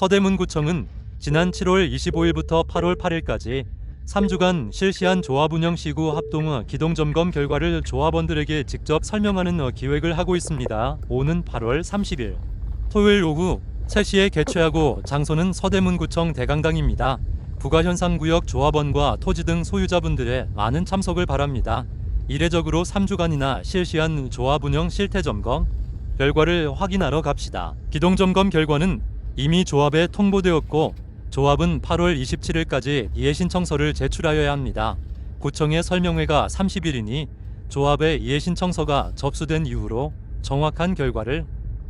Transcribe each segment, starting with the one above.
서대문구청은 지난 7월 25일부터 8월 8일까지 3주간 실시한 조합 운영 시구 합동 기동 점검 결과를 조합원들에게 직접 설명하는 어, 기획을 하고 있습니다. 오는 8월 30일 토요일 오후 3시에 개최하고 장소는 서대문구청 대강당입니다. 부가현상구역 조합원과 토지 등 소유자분들의 많은 참석을 바랍니다. 이례적으로 3주간이나 실시한 조합 운영 실태 점검 결과를 확인하러 갑시다. 기동 점검 결과는 이미 조합에 통보되었고 조합은 8월 27일까지 이해 신청서를 제출하여야 합니다. 구청의 설명회가 30일이니 조합의 이해 신청서가 접수된 이후로 정확한 결과를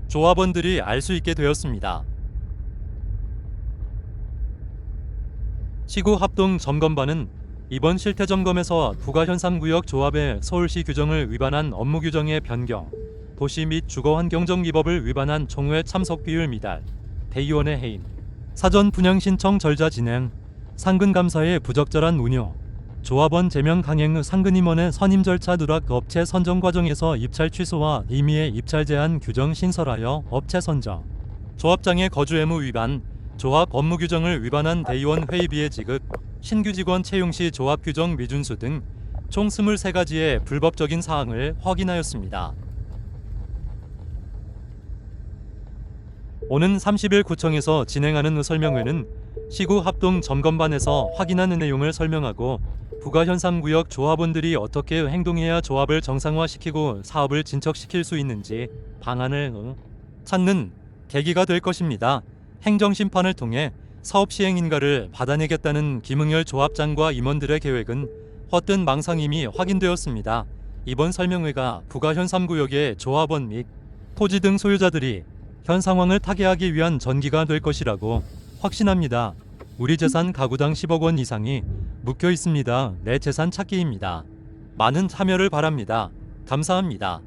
조합원들이 알 수 있게 되었습니다. 시구 합동 점검반은 이번 실태 점검에서 부가현상구역 조합의 서울시 규정을 위반한 업무 규정의 변경, 도시 및 주거 환경정비법을 위반한 총회 참석 비율 미달, 대의원의 해임, 사전 분양 신청 절자 진행, 상근 감사의 부적절한 운영, 조합원 제명 강행 후 상근 임원의 선임 절차 누락 업체 선정 과정에서 입찰 취소와 임의의 입찰 제한 규정 신설하여 업체 선정, 조합장의 거주 의무 위반, 조합 업무 규정을 위반한 대의원 회의비의 지급, 신규 직원 채용 시 조합 규정 미준수 등 총 23가지의 불법적인 사항을 확인하였습니다. 오는 30일 구청에서 진행하는 설명회는 시구 합동 점검반에서 확인하는 내용을 설명하고 부가현상구역 조합원들이 어떻게 행동해야 조합을 정상화시키고 사업을 진척시킬 수 있는지 방안을 어, 찾는 계기가 될 것입니다. 행정심판을 통해 사업 시행 인가를 받아내겠다는 김응열 조합장과 임원들의 계획은 헛된 망상임이 확인되었습니다. 이번 설명회가 부가현상구역의 조합원 및 토지 등 소유자들이 현 상황을 타개하기 위한 전기가 될 것이라고 확신합니다. 우리 재산 가구당 10억 원 이상이 묵혀 있습니다. 내 재산 찾기입니다. 많은 참여를 바랍니다. 감사합니다.